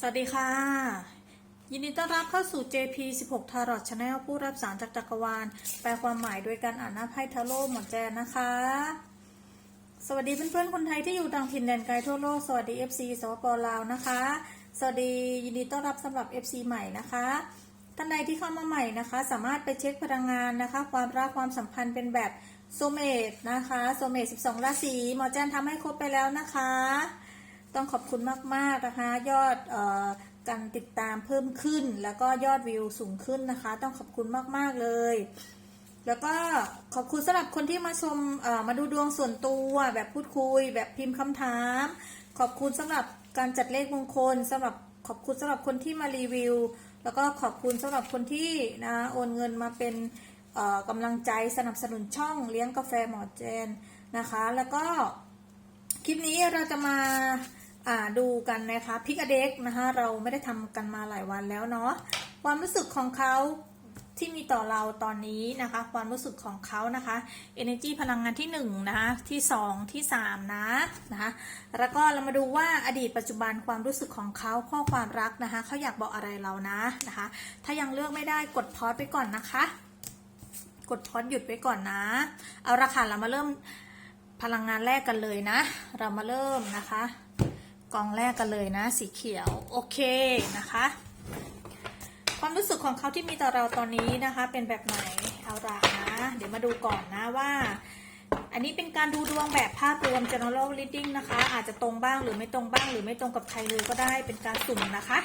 สวัสดีค่ะ ยินดีต้อนรับเข้าสู่ JP 16 Tarot Channel ผู้รับสารจากจักรวาล แปลความหมายโดยการอ่านหน้าไพ่ทาโร่หมอนแจนนะคะ สวัสดีเพื่อนๆ คนไทยที่อยู่ต่างถิ่นแดนไกลทั่วโลก สวัสดี FC สปปลาวนะคะ สวัสดียินดีต้อนรับสำหรับ FC ใหม่นะคะท่านใดที่เข้ามาใหม่นะคะ สามารถไปเช็คพลังงานนะคะ ความรักความสัมพันธ์เป็นแบบโซเมตนะคะโซเมต12 ราศีหมอแจนทำให้ครบไปแล้วนะคะ ต้องขอบคุณมาก ๆ นะคะ ยอดออการติดตามเพิ่มขึ้น แล้วก็ยอดวิวสูงขึ้นนะคะ ต้องขอบคุณมาก ๆ เลย แล้วก็ขอบคุณสำหรับคนที่มาชมมาดูดวงส่วนตัวแบบพูดคุย แบบพิมพ์คำถาม ขอบคุณสำหรับการจัดเลขมงคลสำหรับขอบคุณสำหรับคนที่มารีวิว แล้วก็ขอบคุณสำหรับคนที่นะโอนเงินมาเป็นกำลังใจสนับสนุนช่องเลี้ยงกาแฟหมอเจนนะคะ แล้วก็คลิปนี้เราจะมา ดูกันนะคะพิกอเด็กนะคะเราไม่ได้ทำกันมาหลายวันแล้วเนาะความรู้สึกของเขาที่มีต่อเราตอนนี้นะคะ ความรู้สึกของเขานะคะ energy พลังงานที่1นงนะคะที่ 2 ที่ 3 นะนะคะแล้วก็เรามาดูว่าอดีตปัจจุบันความรู้สึกของเขาข้อความรักนะคะเขาอยากบอกอะไรเรานะนะคะ ถ้ายังเลือกไม่ได้กดพอสไปก่อนนะคะ กดพอสหยุดไว้ก่อนนะ เอาละค่ะเรามาเริ่มพลังงานแรกกันเลยนะ เรามาเริ่มนะคะ กองแรกกันเลยนะ สีเขียว โอเคนะคะ ความรู้สึกของเขาที่มีต่อเราตอนนี้นะคะ เป็นแบบไหนเอาละนะ เดี๋ยวมาดูก่อนนะว่า อันนี้เป็นการดูดวงแบบภาพรวม general reading นะคะ อาจจะตรงบ้างหรือไม่ตรงบ้าง หรือไม่ตรงกับใครเลยก็ได้เป็นการสุ่มนะคะ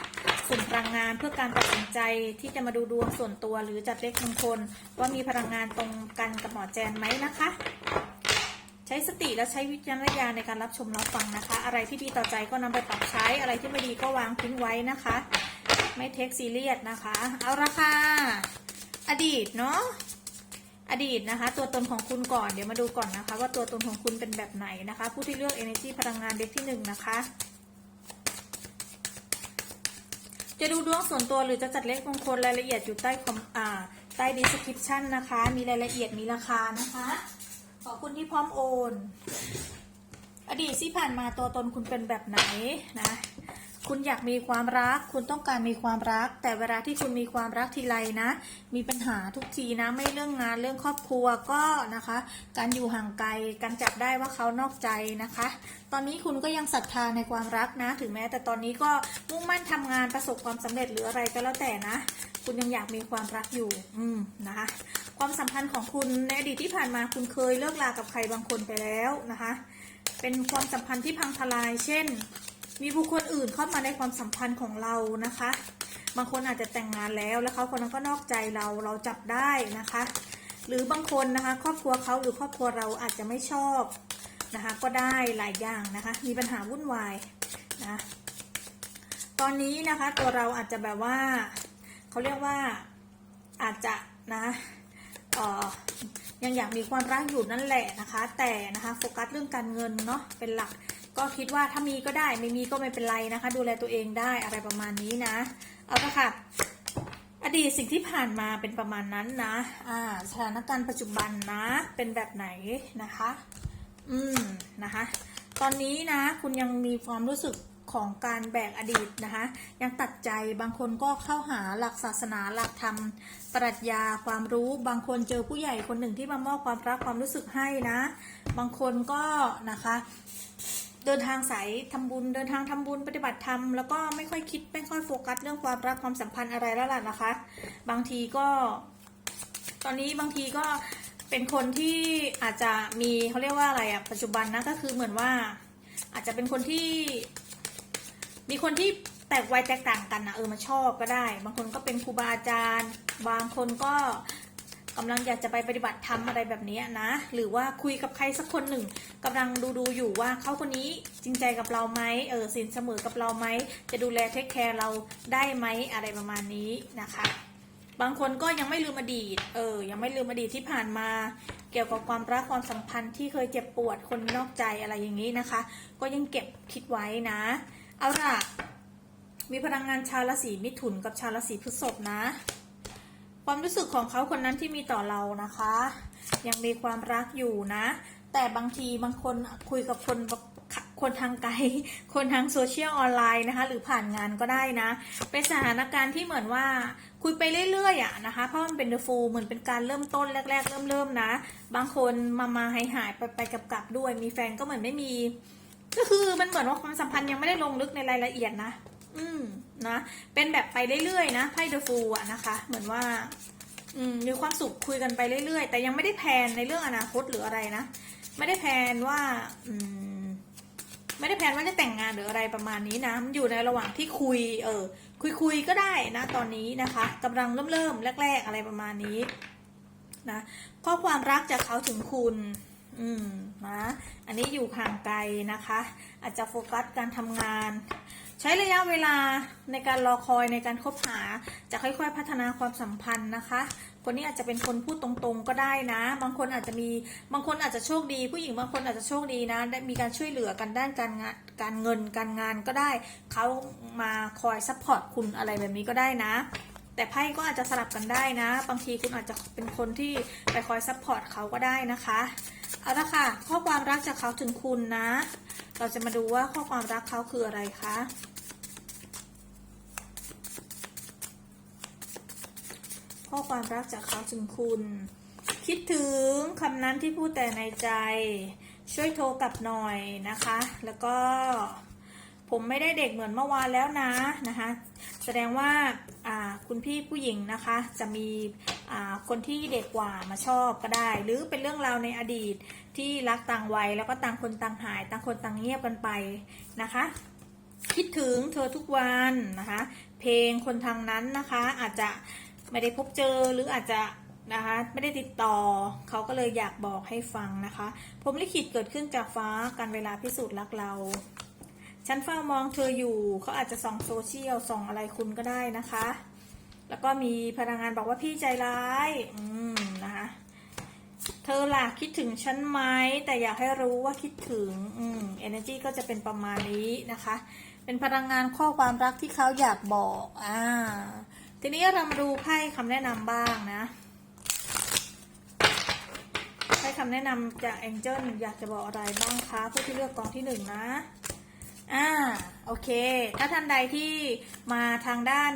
สุ่มพลังงานเพื่อการตัดสินใจที่จะมาดูดวงส่วนตัวหรือจัดเลขมงคลว่ามีพลังงานตรงกันกับหมอแจนไหมนะคะ ช้สติและใช้วิจารณญาณในการรับชมรับฟังนะคะ อะไรที่ดีต่อใจก็นำไปปรับใช้ อะไรที่ไม่ดีก็วางทิ้งไว้นะคะ ไม่เทคซีเรียสนะคะ เอาละค่ะ อดีตเนาะ อดีตนะคะ ตัวตนของคุณก่อน เดี๋ยวมาดูก่อนนะคะ ว่าตัวตนของคุณเป็นแบบไหนนะคะ ผู้ที่เลือก energy พลังงานเด็กที่หนึ่งนะคะจะดูดวงส่วนตัวหรือจะจัดเลขมงคลรายละเอียดอยู่ใต้คอมอ่าใต้ description นะคะ มีรายละเอียดมีราคานะคะ ขอบคุณที่พร้อมโอน อดีตที่ผ่านมาตัวตนคุณเป็นแบบไหนนะ คุณอยากมีความรัก คุณต้องการมีความรัก แต่เวลาที่คุณมีความรักทีไรนะ มีปัญหาทุกทีนะ ไม่เรื่องงานเรื่องครอบครัวก็นะคะ การอยู่ห่างไกลการจับได้ว่าเขานอกใจนะคะ ตอนนี้คุณก็ยังศรัทธาในความรักนะ ถึงแม้ แต่ตอนนี้ก็มุ่งมั่นทำงานประสบความสำเร็จหรืออะไรก็แล้วแต่นะ คุณยังอยากมีความรักอยู่ อืมนะคะ ความสัมพันธ์ของคุณในอดีตที่ผ่านมาคุณเคยเลิกลากับใครบางคนไปแล้วนะคะ เป็นความสัมพันธ์ที่พังทลาย เช่น มีบุคคลอื่นเข้ามาในความสัมพันธ์ของเรานะคะ บางคนอาจจะแต่งงานแล้วแล้วเขาคนนั้นก็นอกใจเราเราจับได้นะคะ หรือบางคนนะคะ ครอบครัวเขาหรือครอบครัวเราอาจจะไม่ชอบนะคะ ก็ได้หลายอย่างนะคะ มีปัญหาวุ่นวายนะตอนนี้นะคะตัวเราอาจจะแบบว่าเขาเรียกว่าอาจจะนะ ยังอยากมีความรักอยู่นั่นแหละนะคะ แต่นะคะโฟกัสเรื่องการเงินเนาะเป็นหลักก็คิดว่าถ้ามีก็ได้ไม่มีก็ไม่เป็นไรนะคะ ดูแลตัวเองได้อะไรประมาณนี้นะ เอาละค่ะ อดีตสิ่งที่ผ่านมาเป็นประมาณนั้นนะอ่าสถานการณ์ปัจจุบันนะ เป็นแบบไหนนะคะ อืมนะคะ ตอนนี้นะ คุณยังมีความรู้สึก ของการแบกอดีตนะคะ ยังตัดใจบางคนก็เข้าหาหลักศาสนาหลักธรรมปรัชญาความรู้ บางคนเจอผู้ใหญ่คนหนึ่งที่มามอบความรักความรู้สึกให้นะ บางคนก็นะคะเดินทางสายทำบุญเดินทางทำบุญปฏิบัติธรรมแล้วก็ไม่ค่อยคิดไม่ค่อยโฟกัสเรื่องความรักความสัมพันธ์อะไรแล้วล่ะนะคะ บางทีก็ ตอนนี้บางทีก็เป็นคนที่อาจจะมีเขาเรียกว่าอะไรอะปัจจุบันนะก็คือเหมือนว่า อาจจะเป็นคนที่ มีคนที่แตกวัยแตกต่างกันนะเออมาชอบก็ได้ บางคนก็เป็นครูบาอาจารย์ บางคนก็กำลังอยากจะไปปฏิบัติธรรมอะไรแบบนี้นะ หรือว่าคุยกับใครสักคนหนึ่งกำลังดูดูอยู่ว่าเขาคนนี้จริงใจกับเราไหมเออสินเสมอกับเราไหม จะดูแลเทคแคร์เราได้ไหมอะไรประมาณนี้นะคะ บางคนก็ยังไม่ลืมอดีต เออ ยังไม่ลืมอดีตที่ผ่านมา เกี่ยวกับความรักความสัมพันธ์ที่เคยเจ็บปวดคนนอกใจอะไรอย่างนี้นะคะ ก็ยังเก็บคิดไว้นะ เอาล่ะ มีพลังงานชาวราศีมิถุนกับชาวราศีพฤษภนะ ความรู้สึกของเขาคนนั้นที่มีต่อเรานะคะ ยังมีความรักอยู่นะ แต่บางทีบางคนคุยกับคนคนทางไกล คนทางโซเชียลออนไลน์นะคะ หรือผ่านงานก็ได้นะ เป็นสถานการณ์ที่เหมือนว่าคุยไปเรื่อยๆอะนะคะ เพราะมันเป็นเดอะฟูเหมือนเป็นการเริ่มต้นแรก ๆ เริ่มๆนะ บางคนมามาหายหายไปไปกลับด้วย มีแฟนก็เหมือนไม่มี ก็คือมันเหมือนว่าความสัมพันธ์ยังไม่ได้ลงลึกในรายละเอียดนะ อืมนะ เป็นแบบไปเรื่อยๆนะไพ่เดอะฟูอะนะคะ เหมือนว่าอืมมีความสุขคุยกันไปเรื่อยๆ แต่ยังไม่ได้แพนในเรื่องอนาคตหรืออะไรนะ ไม่ได้แพนว่าอืมไม่ได้แพนว่าจะแต่งงานหรืออะไรประมาณนี้นะมันอยู่ในระหว่างที่คุย เออ คุยคุยๆก็ได้นะ ตอนนี้นะคะกำลังเริ่มเริ่มๆแรก ๆ อะไรประมาณนี้นะข้อความรักจากเขาถึงคุณ อืมนะอันนี้อยู่ห่างไกลนะคะ อาจจะโฟกัสการทำงาน ใช้ระยะเวลาในการรอคอยในการคบหา จะค่อยๆพัฒนาความสัมพันธ์นะคะ คนนี้อาจจะเป็นคนพูดตรงๆก็ได้นะ บางคนอาจจะมีบางคนอาจจะโชคดี ผู้หญิงบางคนอาจจะโชคดีนะได้มีการช่วยเหลือกันด้านการงานการเงินการงานก็ได้เขามาคอยซัพพอร์ตคุณอะไรแบบนี้ก็ได้นะแต่ไพ่ก็อาจจะสลับกันได้นะ บางทีคุณอาจจะเป็นคนที่ไปคอยซัพพอร์ตเขาก็ได้นะคะ เอาละค่ะ ข้อความรักจากเขาถึงคุณนะ เราจะมาดูว่าข้อความรักเขาคืออะไรคะข้อความรักจากเขาถึงคุณ คิดถึงคำนั้นที่พูดแต่ในใจ ช่วยโทรกลับหน่อยนะคะ แล้วก็ผมไม่ได้เด็กเหมือนเมื่อวานแล้วนะนะคะ แสดงว่าคุณพี่ผู้หญิงนะคะ จะมี คนที่เด็กกว่ามาชอบก็ได้ หรือเป็นเรื่องราวในอดีตที่รักต่างวัยแล้วก็ต่างคนต่างหายต่างคนต่างเงียบกันไปนะคะ คิดถึงเธอทุกวันนะคะ เพลงคนทางนั้นนะคะ อาจจะไม่ได้พบเจอหรืออาจจะนะคะไม่ได้ติดต่อเขาก็เลยอยากบอกให้ฟังนะคะผมลิขิตเกิดขึ้นจากฟ้าการเวลาพิสูจน์รักเราฉันเฝ้ามองเธออยู่เขาอาจจะส่องโซเชียลส่องอะไรคุณก็ได้นะคะ แล้วก็มีพลังงานบอกว่าพี่ใจร้าย อืมนะคะ เธอล่ะคิดถึงฉันไหมแต่อยากให้รู้ว่าคิดถึง อืม energy ก็จะเป็นประมาณนี้นะคะ เป็นพลังงานข้อความรักที่เขาอยากบอก อ่า ทีนี้เรามาดูไพ่คำแนะนำบ้างนะไพ่คำแนะนำจาก Angel อยากจะบอกอะไรบ้างคะผู้ที่เลือกกองที่หนึ่งนะ อ่า โอเค ถ้าท่านใดที่มาทางด้าน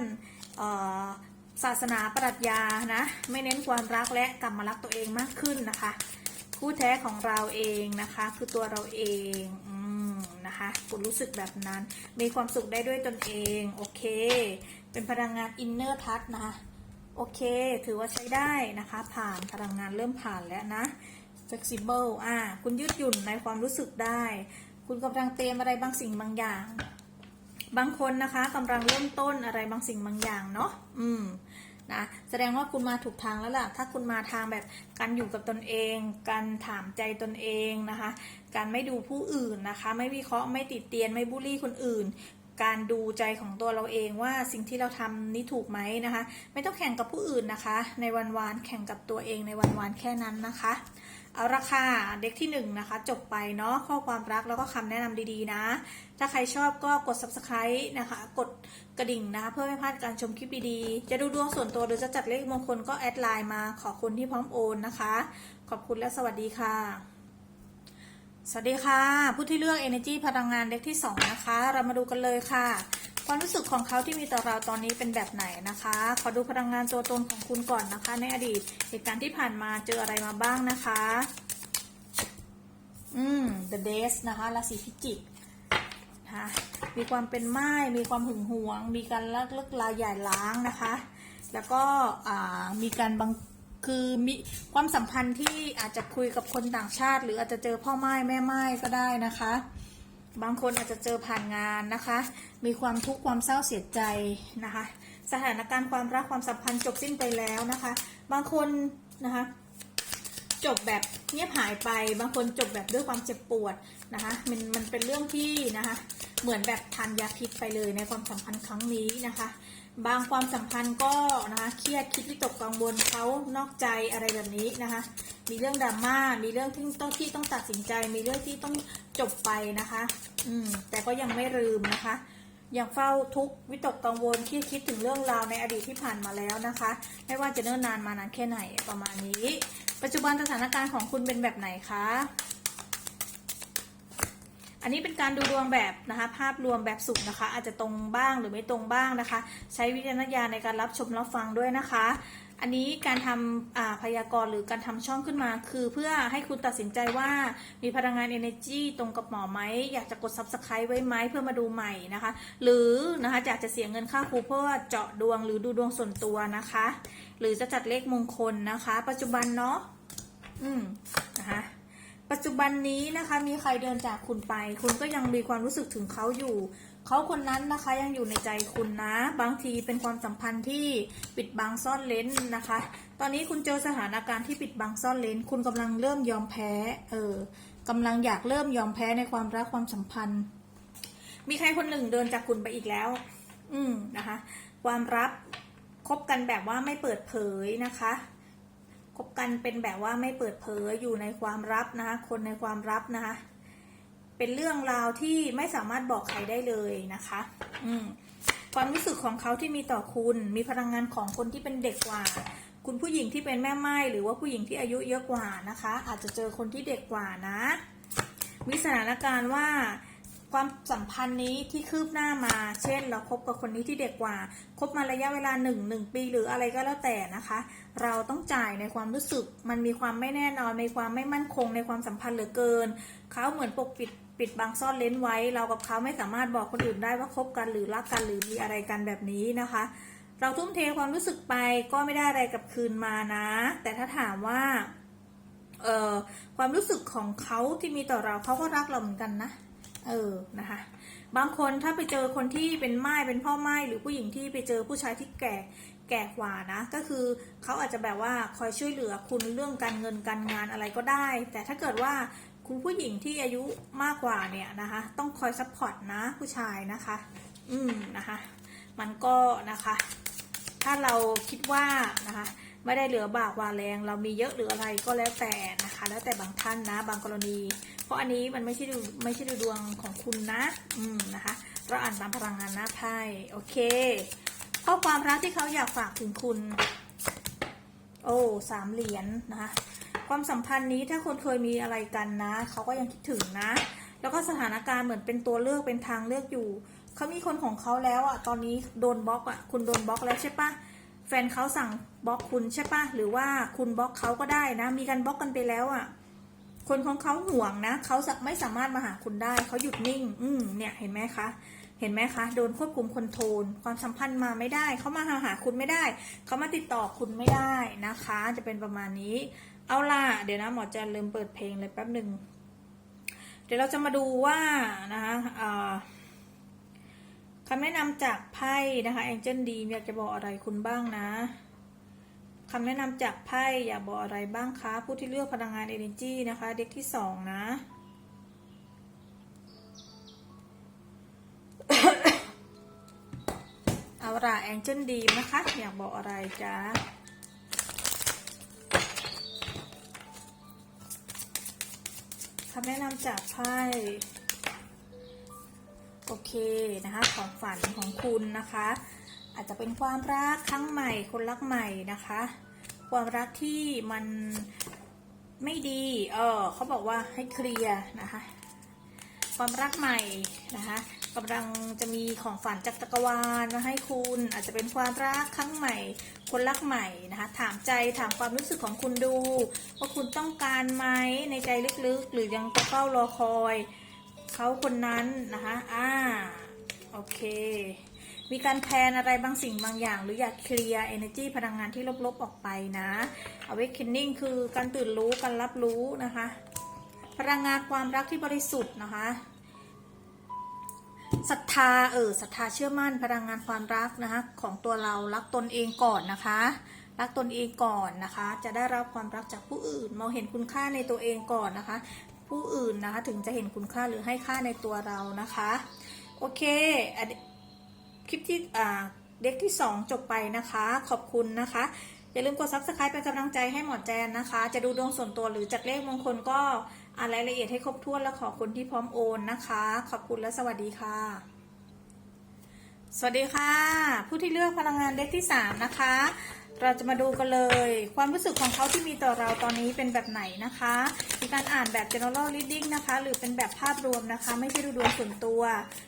เอ่อ ศาสนาปรัชญานะ ไม่เน้นความรักและกลับมารักตัวเองมากขึ้นนะคะ คู่แท้ของเราเองนะคะ คือตัวเราเองอืมนะคะคุณรู้สึกแบบนั้น มีความสุขได้ด้วยตนเองโอเค เป็นพลังงานอินเนอร์ทัชนะคะโอเค ถือว่าใช้ได้นะคะ ผ่านพลังงานเริ่มผ่านแล้วนะ flexible อ่า คุณยืดหยุ่นในความรู้สึกได้ คุณกำลังเตรียมอะไรบางสิ่งบางอย่าง บางคนนะคะกำลังเริ่มต้นอะไรบางสิ่งบางอย่างเนาะอืมนะแสดงว่าคุณมาถูกทางแล้วล่ะ ถ้าคุณมาทางแบบการอยู่กับตนเอง การถามใจตนเองนะคะ การไม่ดูผู้อื่นนะคะ ไม่วิเคราะห์ไม่ติดเตียนไม่บูลลี่คนอื่น การดูใจของตัวเราเองว่าสิ่งที่เราทำนี่ถูกไหมนะคะ ไม่ต้องแข่งกับผู้อื่นนะคะ ในวันวานแข่งกับตัวเองในวันวานแค่นั้นนะคะ เอาราคาเด็กที่หนึ่งนะคะ จบไปเนาะข้อความรักแล้วก็คำแนะนำดีๆนะ ถ้าใครชอบก็กด subscribe นะคะ กดกระดิ่งนะคะ เพื่อไม่พลาดการชมคลิปดีๆ จะดูดวงส่วนตัวหรือจะจัดเลขมงคลก็แอดไลน์มาขอคุณที่พร้อมโอนนะคะ ขอบคุณและสวัสดีค่ะ สวัสดีค่ะ ผู้ที่เลือก Energy พลังงานเด็กที่ 2 นะคะ เรามาดูกันเลยค่ะ ความรู้สึกของเขาที่มีต่อเราตอนนี้เป็นแบบไหนนะคะ ขอดูพลังงานตัวตนของคุณก่อนนะคะ ในอดีตเหตุการณ์ที่ผ่านมาเจออะไรมาบ้างนะคะ อืม The Days นะคะราศีพิจิกนะคะมีความเป็นไม้มีความหึงหวง มีการลักเลิกลาใหญ่ล้างนะคะ แล้วก็มีการบังคือมีความสัมพันธ์ที่อาจจะคุยกับคนต่างชาติ หรืออาจจะเจอพ่อไม้แม่ไม้ก็ได้นะคะ บางคนอาจจะเจอผ่านงานนะคะ มีความทุกข์ความเศร้าเสียใจนะคะ สถานการณ์ความรักความสัมพันธ์จบสิ้นไปแล้วนะคะ บางคนนะคะ จบแบบเงียบหายไป บางคนจบแบบด้วยความเจ็บปวดนะคะ มันมันเป็นเรื่องที่นะคะ เหมือนแบบทานยาพิษไปเลยในความสัมพันธ์ครั้งนี้นะคะ บางความสัมพันธ์ก็นะคะเครียดคิดวิตกกังวลเขานอกใจอะไรแบบนี้นะคะ มีเรื่องดราม่ามีเรื่องที่ต้องที่ต้องตัดสินใจ มีเรื่องที่ต้องจบไปนะคะ อืมแต่ก็ยังไม่ลืมนะคะ ยังเฝ้าทุกวิตกกังวลที่คิดถึงเรื่องราวในอดีตที่ผ่านมาแล้วนะคะ ไม่ว่าจะเนิ่นนานมานานแค่ไหนประมาณนี้ ปัจจุบันสถานการณ์ของคุณเป็นแบบไหนคะ อันนี้เป็นการดูดวงแบบนะคะ ภาพรวมแบบสุขนะคะ อาจจะตรงบ้างหรือไม่ตรงบ้างนะคะ ใช้วิจารณญาณในการรับชมรับฟังด้วยนะคะ อันนี้การทำอ่าพยากรณ์หรือการทำช่องขึ้นมา คือเพื่อให้คุณตัดสินใจว่ามีพลังงาน energy ตรงกับหมอไหมอยากจะกด subscribe ไว้ไหมเพื่อมาดูใหม่นะคะ หรือนะคะอยากจะเสียเงินค่าครูเพื่อเจาะดวงหรือดูดวงส่วนตัวนะคะ หรือจะจัดเลขมงคลนะคะ ปัจจุบันเนาะอืมนะคะ ปัจจุบันนี้นะคะมีใครเดินจากคุณไป คุณก็ยังมีความรู้สึกถึงเขาอยู่ เขาคนนั้นนะคะยังอยู่ในใจคุณนะ บางทีเป็นความสัมพันธ์ที่ปิดบังซ่อนเลนนะคะ ตอนนี้คุณเจอสถานการณ์ที่ปิดบังซ่อนเลนคุณกำลังเริ่มยอมแพ้เออกำลังอยากเริ่มยอมแพ้ในความรักความสัมพันธ์ มีใครคนหนึ่งเดินจากคุณไปอีกแล้ว อืมนะคะ ความรักคบกันแบบว่าไม่เปิดเผยนะคะ คบกันเป็นแบบว่าไม่เปิดเผยอยู่ในความลับนะคะ คนในความลับนะคะ เป็นเรื่องราวที่ไม่สามารถบอกใครได้เลยนะคะ อืมความรู้สึกของเขาที่มีต่อคุณ มีพลังงานของคนที่เป็นเด็กกว่า คุณผู้หญิงที่เป็นแม่ไม้หรือว่าผู้หญิงที่อายุเยอะกว่านะคะ อาจจะเจอคนที่เด็กกว่านะ มีสถานการณ์ว่า ความสัมพันธ์นี้ที่คืบหน้ามา เช่น เราคบกับคนนี้ที่เด็กกว่า คบมาระยะเวลาหนึ่งหนึ่งปี หรืออะไรก็แล้วแต่นะคะ เราต้องจ่ายในความรู้สึก มันมีความไม่แน่นอน มีความไม่มั่นคงในความสัมพันธ์เหลือเกิน เขาเหมือนปกปิดปิดบังซ่อนเลนไว้ เรากับเขาไม่สามารถบอกคนอื่นได้ว่าคบกันหรือรักกันหรือมีอะไรกันแบบนี้นะคะ เราทุ่มเทความรู้สึกไปก็ไม่ได้อะไรกลับคืนมานะ แต่ถ้าถามว่า เออความรู้สึกของเขาที่มีต่อเราเขาก็รักเราเหมือนกันนะ เออนะคะ บางคนถ้าไปเจอคนที่เป็นไม้เป็นพ่อไม้หรือผู้หญิงที่ไปเจอผู้ชายที่แก่แก่กว่านะ ก็คือเขาอาจจะแบบว่าคอยช่วยเหลือคุณเรื่องการเงินการงานอะไรก็ได้ แต่ถ้าเกิดว่าคุณผู้หญิงที่อายุมากกว่าเนี่ยนะคะ ต้องคอยซัพพอร์ตนะผู้ชายนะคะ อืมนะคะ มันก็นะคะ ถ้าเราคิดว่านะคะ ไม่ได้เหลือบากว่าแรง เรามีเยอะหรืออะไรก็แล้วแต่นะคะ แล้วแต่บางท่านนะ บางกรณี เพราะอันนี้มันไม่ใช่ดูไม่ใช่ดูดวงของคุณนะ อืมนะคะ เราอ่านตามพลังงานหน้าไพ่โอเค ข้อความรักที่เขาอยากฝากถึงคุณ โอ้สามเหรียญนะคะความสัมพันธ์นี้ถ้าคนเคยมีอะไรกันนะ เขาก็ยังคิดถึงนะ แล้วก็สถานการณ์เหมือนเป็นตัวเลือกเป็นทางเลือกอยู่ เขามีคนของเขาแล้วอะตอนนี้โดนบล็อกอะคุณโดนบล็อกแล้วใช่ปะ แฟนเขาสั่งบล็อกคุณใช่ปะหรือว่าคุณบล็อกเขาก็ได้นะ มีการบล็อกกันไปแล้วอะคนของเขาห่วงนะเขาไม่สามารถมาหาคุณได้เขาหยุดนิ่ง อืมเนี่ยเห็นไหมคะเห็นไหมคะโดนควบคุมคอนโทรลความสัมพันธ์มาไม่ได้เขามาหาหาคุณไม่ได้เขามาติดต่อคุณไม่ได้นะคะ จะเป็นประมาณนี้ เอาล่ะเดี๋ยวนะหมอจะลืมเปิดเพลงเลยแป๊บหนึ่งเดี๋ยวเราจะมาดูว่านะคะอ่า คำแนะนำจากไพ่นะคะแองเจิลดีอยากจะบอกอะไรคุณบ้างนะคำแนะนำจากไพ่อยากบอกอะไรบ้างคะ ผู้ที่เลือกพลังงาน Energy นะคะ เด็กที่สองนะ เอาละแองเจิลดีนะคะ อยากบอกอะไรจ๊ะคำแนะนำจากไพ่ โอเคนะคะของฝันของคุณนะคะ อาจจะเป็นความรักครั้งใหม่คนรักใหม่นะคะ ความรักที่มันไม่ดีเออเขาบอกว่าให้เคลียร์นะคะความรักใหม่นะคะกำลังจะมีของฝันจากจักรวาลมาให้คุณอาจจะเป็นความรักครั้งใหม่ คนรักใหม่นะคะถามใจถามความรู้สึกของคุณดู ว่าคุณต้องการไหมในใจลึกๆ หรือยังจะเฝ้ารอคอย เขาคนนั้นนะคะ อ่า โอเค มีการแพนอะไรบางสิ่งบางอย่าง หรืออยากเคลียร์ energy พลังงานที่ลบๆออกไปนะ awakening คือการตื่นรู้ การรับรู้นะคะ พลังงานความรักที่บริสุทธิ์นะคะศรัทธาเออศรัทธาเชื่อมั่นพลังงานความรักนะคะของตัวเรารักตนเองก่อนนะคะ รักตนเองก่อนนะคะ จะได้รับความรักจากผู้อื่นมองเห็นคุณค่าในตัวเองก่อนนะคะ ผู้อื่นนะคะ ถึงจะเห็นคุณค่าหรือให้ค่าในตัวเรานะคะ โอเคคลิปที่เด็กที่ 2 จบไปนะคะ ขอบคุณนะคะ อย่าลืมกด subscribe เป็นกำลังใจให้หมอแจนนะคะ จะดูดวงส่วนตัวหรือจัดเลขมงคลก็อ่านรายละเอียดให้ครบถ้วนและขอบคุณที่พร้อมโอนนะคะ ขอบคุณและสวัสดีค่ะ สวัสดีค่ะ ผู้ที่เลือกพลังงานเด็กที่ 3 นะคะ เราจะมาดูกันเลย ความรู้สึกของเขาที่มีต่อเราตอนนี้เป็นแบบไหนนะคะมีการอ่านแบบ general reading นะคะ หรือเป็นแบบภาพรวมนะคะ ไม่ใช่ดูดวงส่วนตัว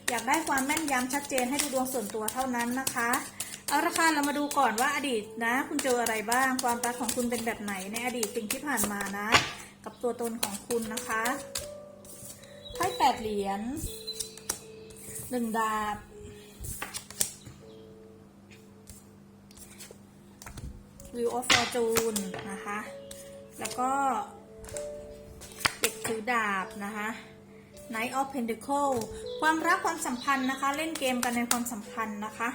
อยากได้ความแม่นยำชัดเจนให้ดูดวงส่วนตัวเท่านั้นนะคะเอาละค่ะเรามาดูก่อนว่าอดีตนะ คุณเจออะไรบ้าง ความรักของคุณเป็นแบบไหนในอดีตสิ่งที่ผ่านมานะ กับตัวตนของคุณนะคะไพ่แปดเหรียญหนึ่งดาบ วิวออฟฟอร์จูนนะคะ แล้วก็เด็กถือดาบนะคะ Knight of Pentacle ความรักความสัมพันธ์นะคะ เล่นเกมกันในความสัมพันธ์นะคะ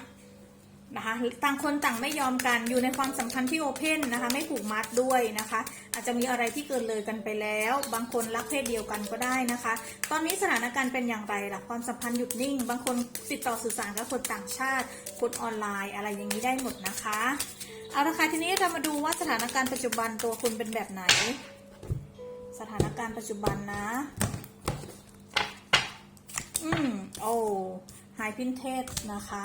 นะคะต่างคนต่างไม่ยอมกันอยู่ในความสัมพันธ์ที่โอเพนนะคะ ไม่ผูกมัดด้วยนะคะ อาจจะมีอะไรที่เกินเลยกันไปแล้ว บางคนรักเพศเดียวกันก็ได้นะคะ ตอนนี้สถานการณ์เป็นอย่างไรล่ะความสัมพันธ์หยุดนิ่ง บางคนติดต่อสื่อสารกับคนต่างชาติคนออนไลน์อะไรอย่างนี้ได้หมดนะคะเอาละค่ะทีนี้เรามาดูว่าสถานการณ์ปัจจุบันตัวคุณเป็นแบบไหน สถานการณ์ปัจจุบันนะ อืมโอ้ไฮพินเทสนะคะ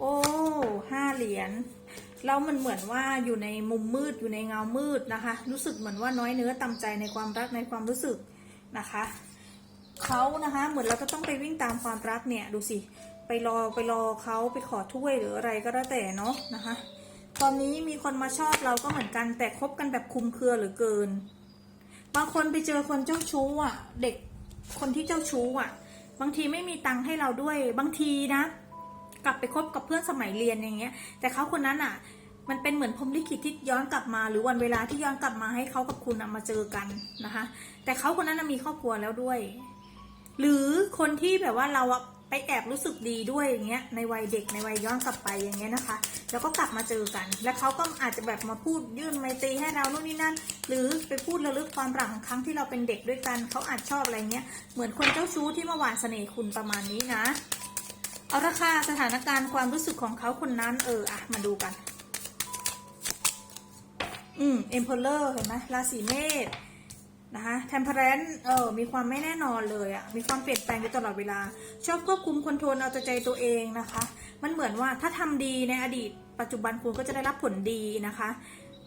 โอ้ห้าเหรียญเรามันเหมือนว่าอยู่ในมุมมืดอยู่ในเงามืดนะคะ รู้สึกเหมือนว่าน้อยเนื้อต่ำใจในความรักในความรู้สึกนะคะเขานะคะเหมือนเราจะต้องไปวิ่งตามความรักเนี่ยดูสิไปรอไปรอเขาไปขอถ้วยหรืออะไรก็แล้วแต่เนาะนะคะ ตอนนี้มีคนมาชอบเราก็เหมือนกันแต่คบกันแบบคุมเครือหลือเกิน บางคนไปเจอคนเจ้าชู้อะ เด็กคนที่เจ้าชู้อะ บางทีไม่มีตังค์ให้เราด้วยบางทีนะ กลับไปคบกับเพื่อนสมัยเรียนอย่างเงี้ย แต่เขาคนนั้นอะ มันเป็นเหมือนพรมลิขิตที่ย้อนกลับมา หรือวันเวลาที่ย้อนกลับมาให้เขากับคุณมาเจอกันนะคะ แต่เขาคนนั้นมีครอบครัวแล้วด้วย หรือคนที่แบบว่าเราอะไปแอบรู้สึกดีด้วยอย่างเงี้ยในวัยเด็กในวัยย้อนกลับไปอย่างเงี้ยนะคะ แล้วก็กลับมาเจอกัน แล้วเขาก็อาจจะแบบมาพูดยื่นไมตรีให้เราโน่นนี่นั่น หรือไปพูดระลึกความหลังครั้งที่เราเป็นเด็กด้วยกันเขาอาจชอบอะไรเงี้ยเหมือนคนเจ้าชู้ที่มาหวานเสน่ห์คุณประมาณนี้นะ เอาละค่ะสถานการณ์ความรู้สึกของเขาคนนั้น เอออะมาดูกัน อืมเอ็มเพลเลอร์เห็นไหมราศีเมษนะคะเทมเพลนเออมีความไม่แน่นอนเลยอะมีความเปลี่ยนแปลงอยู่ตลอดเวลา ชอบควบคุมคอนโทรลเอาใจตัวเองนะคะ มันเหมือนว่าถ้าทำดีในอดีต ปัจจุบันคุณก็จะได้รับผลดีนะคะ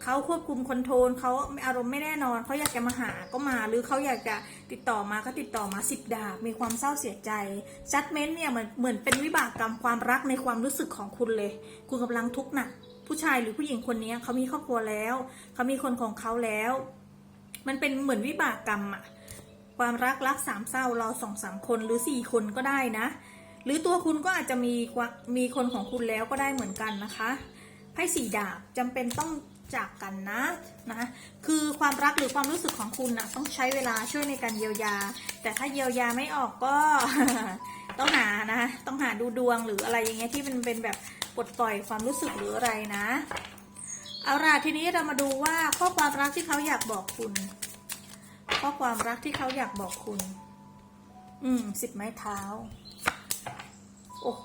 เขาควบคุมคอนโทรลเขาอารมณ์ไม่แน่นอนเขาอยากจะมาหาก็มา หรือเขาอยากจะติดต่อมาก็ติดต่อมาสิบดาบมีความเศร้าเสียใจจัดเมนต์เนี่ยเหมือนเหมือนเป็นวิบากกรรมความรักในความรู้สึกของคุณเลย คุณกำลังทุกข์หนักผู้ชายหรือผู้หญิงคนนี้เขามีครอบครัวแล้วเขามีคนของเขาแล้ว มันเป็นเหมือนวิบากกรรมอะความรักรักสามเศร้าเราสองสามคนหรือสี่คนก็ได้นะ หรือตัวคุณก็อาจจะมีมีคนของคุณแล้วก็ได้เหมือนกันนะคะไพ่สี่ดาบจำเป็นต้อง จากกันนะนะคือความรักหรือความรู้สึกของคุณนะต้องใช้เวลาช่วยในการเยียวยา แต่ถ้าเยียวยาไม่ออกก็ต้องหานะต้องหาดูดวงหรืออะไรอย่างเงี้ยที่มันเป็นแบบปลดปล่อยความรู้สึกหรืออะไรนะ เอาล่ะทีนี้เรามาดูว่าข้อความรักที่เขาอยากบอกคุณ ข้อความรักที่เขาอยากบอกคุณ อืมสิบไม้เท้า โอ้โห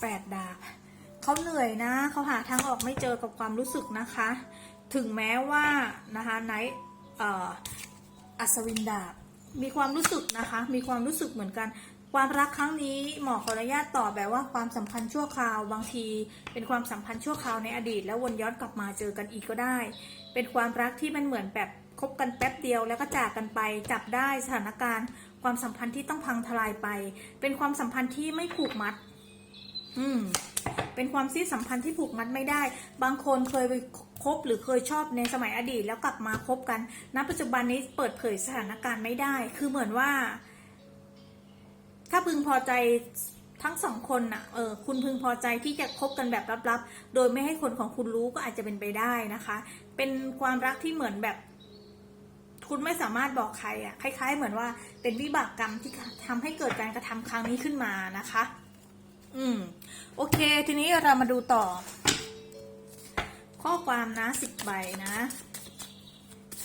แปดดาบ เขาเหนื่อยนะ เขาหาทางออกไม่เจอกับความรู้สึกนะคะ ถึงแม้ว่านะคะไนท์อัศวินดาบมีความรู้สึกนะคะ มีความรู้สึกเหมือนกัน ความรักครั้งนี้หมอขออนุญาตตอบแบบว่าความสัมพันธ์ชั่วคราว บางที เป็นความสัมพันธ์ชั่วคราวในอดีต แล้ววนย้อนกลับมาเจอกันอีกก็ได้ เป็นความรักที่มันเหมือนแบบคบกันแป๊บเดียวแล้วก็จากกันไปจับได้สถานการณ์ ความสัมพันธ์ที่ต้องพังทลายไป เป็นความสัมพันธ์ที่ไม่ผูกมัด อืม เป็นความซีสัมพันธ์ที่ผูกมัดไม่ได้ บางคนเคยไปคบหรือเคยชอบในสมัยอดีต แล้วกลับมาคบกัน ณ ปัจจุบันนี้เปิดเผยสถานการณ์ไม่ได้ คือเหมือนว่า ถ้าพึงพอใจทั้งสองคนน่ะ เออ คุณพึงพอใจที่จะคบกันแบบลับๆ โดยไม่ให้คนของคุณรู้ก็อาจจะเป็นไปได้นะคะ เป็นความรักที่เหมือนแบบ คุณไม่สามารถบอกใครอะ คล้าย ๆ เหมือนว่าเป็นวิบากกรรมที่ทำให้เกิดการกระทำครั้งนี้ขึ้นมานะคะ อืม โอเค ทีนี้เรามาดูต่อ ข้อความนะสิบใบนะ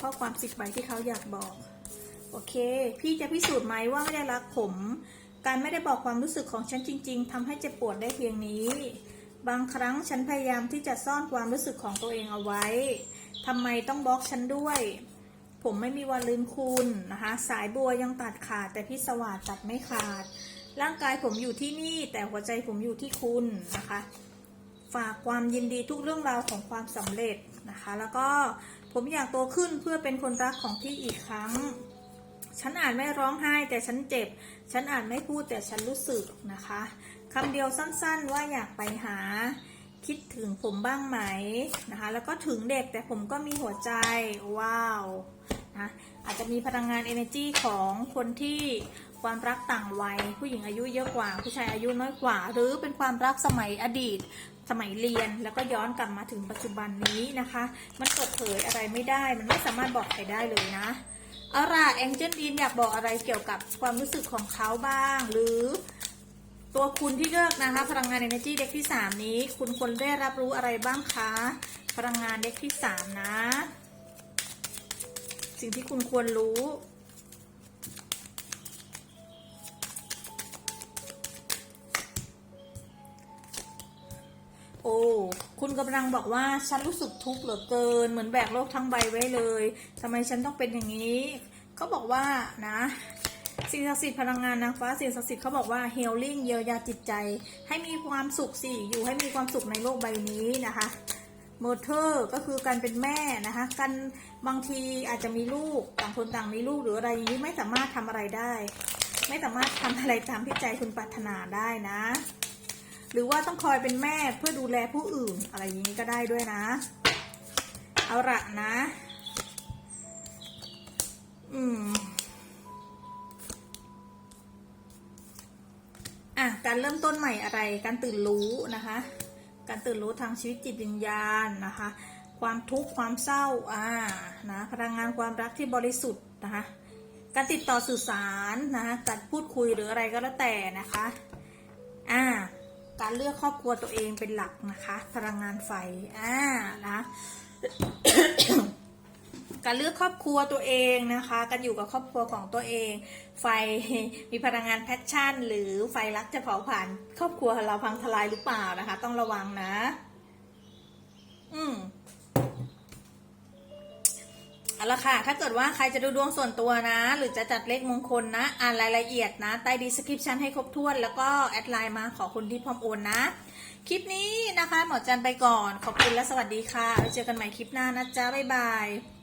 ข้อความสิบใบที่เขาอยากบอก โอเค พี่จะพิสูจน์ไหมว่าไม่ได้รักผม การไม่ได้บอกความรู้สึกของฉันจริง ๆทำให้เจ็บปวดได้เพียงนี้ บางครั้งฉันพยายามที่จะซ่อนความรู้สึกของตัวเองเอาไว้ทำไมต้องบล็อกฉันด้วยผมไม่มีวันลืมคุณนะคะ สายบัวยังตัดขาดแต่พี่สวัสดตัดไม่ขาด ร่างกายผมอยู่ที่นี่แต่หัวใจผมอยู่ที่คุณนะคะ ฝากความยินดีทุกเรื่องราวของความสำเร็จนะคะ แล้วก็ผมอยากโตขึ้นเพื่อเป็นคนรักของพี่อีกครั้ง ฉันอ่านไม่ร้องไห้แต่ฉันเจ็บ ฉันอ่านไม่พูดแต่ฉันรู้สึกนะคะคำเดียวสั้นๆว่าอยากไปหา คิดถึงผมบ้างไหมนะคะ แล้วก็ถึงเด็กแต่ผมก็มีหัวใจว้าวนะอาจจะมีพลังงาน energy ของคนที่ ความรักต่างวัย ผู้หญิงอายุเยอะกว่า ผู้ชายอายุน้อยกว่า หรือเป็นความรักสมัยอดีต สมัยเรียนแล้วก็ย้อนกลับมาถึงปัจจุบันนี้นะคะ มันเปิดเผยอะไรไม่ได้ มันไม่สามารถบอกใครได้เลยนะเอาล่ะแองเจิลดีนอยากบอกอะไรเกี่ยวกับความรู้สึกของเขาบ้าง หรือตัวคุณที่เลือกนะคะ พลังงาน Energy เด็กที่ 3 นี้ คุณควรได้รับรู้อะไรบ้างคะ พลังงานเด็กที่ 3 นะ สิ่งที่คุณควรรู้ โอ้ คุณกำลังบอกว่าฉันรู้สึกทุกข์เหลือเกิน เหมือนแบกโลกทั้งใบไว้เลยทำไมฉันต้องเป็นอย่างนี้ เขาบอกว่านะสิ่งศักดิ์สิทธิ์พลังงานนางฟ้าสิ่งศักดิ์สิทธิ์เขาบอกว่า healing เยียวยาจิตใจ ให้มีความสุขสิอยู่ให้มีความสุขในโลกใบนี้นะคะ mother ก็คือการเป็นแม่นะคะกันบางทีอาจจะมีลูกต่างคนต่างมีลูกหรืออะไรอย่างนี้ไม่สามารถทำอะไรได้ ไม่สามารถทำอะไรตามที่ใจคุณปรารถนาได้นะ หรือว่าต้องคอยเป็นแม่เพื่อดูแลผู้อื่น อะไรอย่างนี้ก็ได้ด้วยนะ เอาละนะ อืมอะการเริ่มต้นใหม่อะไร การตื่นรู้นะคะ การตื่นรู้ทางชีวิตจิตวิญญาณนะคะ ความทุกข์ความเศร้าอ่านะพลังงานความรักที่บริสุทธิ์นะคะ การติดต่อสื่อสารนะคะการพูดคุยหรืออะไรก็แล้วแต่นะคะ อ่า การเลือกครอบครัวตัวเองเป็นหลักนะคะ พลังงานไฟอ่านะการเลือกครอบครัวตัวเองนะคะ การอยู่กับครอบครัวของตัวเอง ไฟมีพลังงานแพชชั่น หรือไฟรักจะเผาผ่าน ครอบครัวเราพังทลายหรือเปล่านะคะ ต้องระวังนะ อืม เอาละค่ะ ถ้าเกิดว่าใครจะดูดวงส่วนตัวนะ หรือจะจัดเลขมงคลนะ อ่านรายละเอียดนะ ใต้ดีสคริปชันให้ครบถ้วน แล้วก็แอดไลน์มาขอคุณที่พร้อมโอนนะ คลิปนี้นะคะ หมอจันไปก่อน ขอบคุณและสวัสดีค่ะไว้เจอกันใหม่คลิปหน้านะจ๊ะ บ๊ายบาย